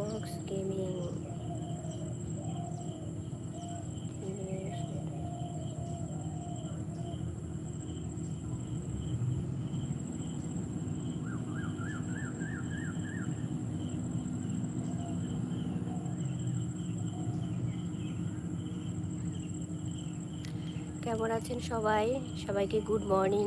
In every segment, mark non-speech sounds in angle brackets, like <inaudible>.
Fox gaming কেমন আছেন সবাই? সবাইকে good morning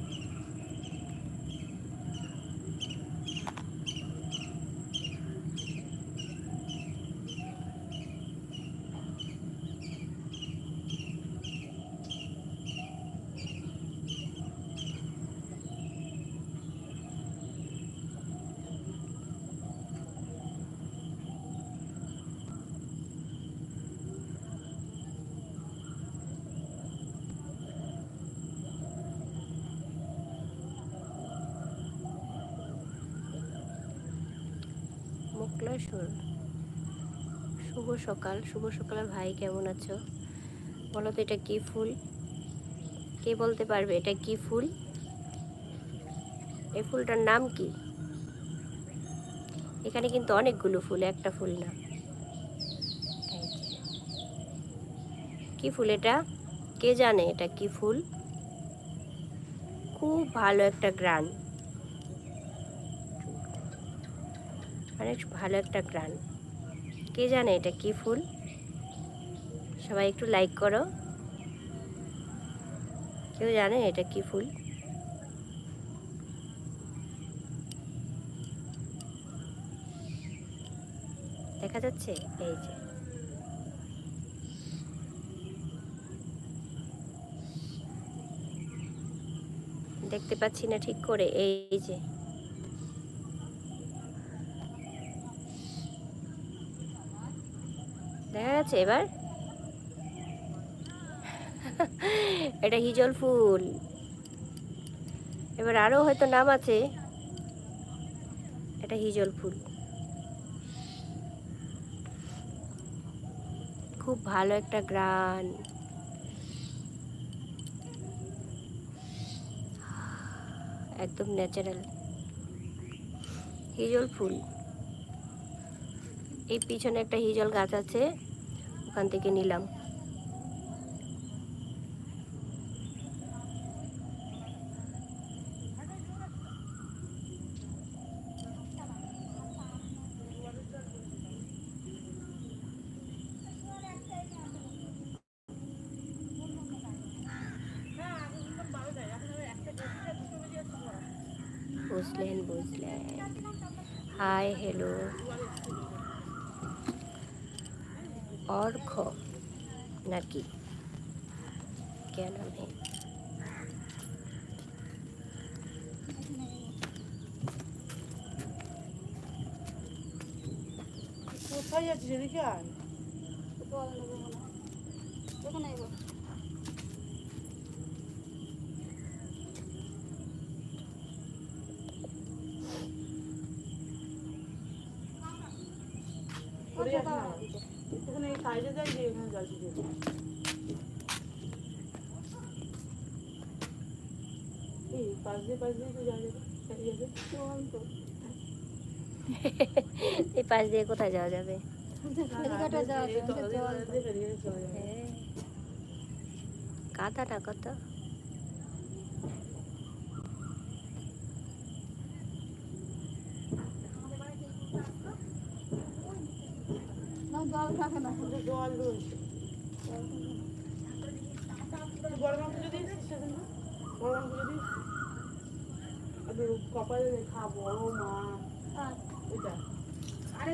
Mokleshwar শুভ সকাল। শুভ সকালের ভাই, কেমন আছো? বলো তো এটা কি ফুল? কে বলতে পারবে এটা কি ফুল? এই ফুলটার নাম কি? এখানে কিন্তু অনেকগুলো ফুল, একটা ফুল না। কি ফুল এটা? কে জানে এটা কি ফুল? খুব ভালো একটা গ্রান। অনেক ভালো একটা গ্রান। কে জানে এটা কি ফুল? সবাই একটু লাইক করো। কেউ জানে এটা কি ফুল? দেখা যাচ্ছে? এই যে। দেখতে পাচ্ছি না ঠিক করে। এই যে। দেখা যাচ্ছে এবার? এটা হিজল ফুল। এবার আরও হয়তো নাম আছে। এটা হিজল ফুল। খুব ভালো একটা গ্রান। একদম ন্যাচারাল হিজল ফুল। এই পিছনে একটা হিজল গাছ আছে ওখান থেকে নিলাম। বুঝলেন বুঝলেন। হাই হ্যালো অর্ঘ নাকি? কেন নেই? কোথায় যাচ্ছিস এদিকে আয়। সরে যাস না। এই সাইডে যাই যে এখানে জল ছিটিয়ে এই পাশ দিয়ে পাশ দিয়ে তো যাওয়া যাবে। <laughs> এই পাশ দিয়ে কোথায় যাওয়া যাবে? এদিকে যাওয়া জল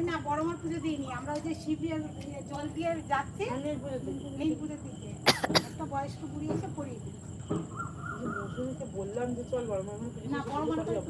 না বড় মার পুজো দিইনি আমরা ওই যে শিবের জল দিয়ে যাচ্ছি অনেক বুঝে দিই মেন পুজো একটা বয়স্ক বুড়ি এসে পড়িয়ে মৌসুমীকে বললাম যে চল বড় মাছ পুজো না বড় মার পুজো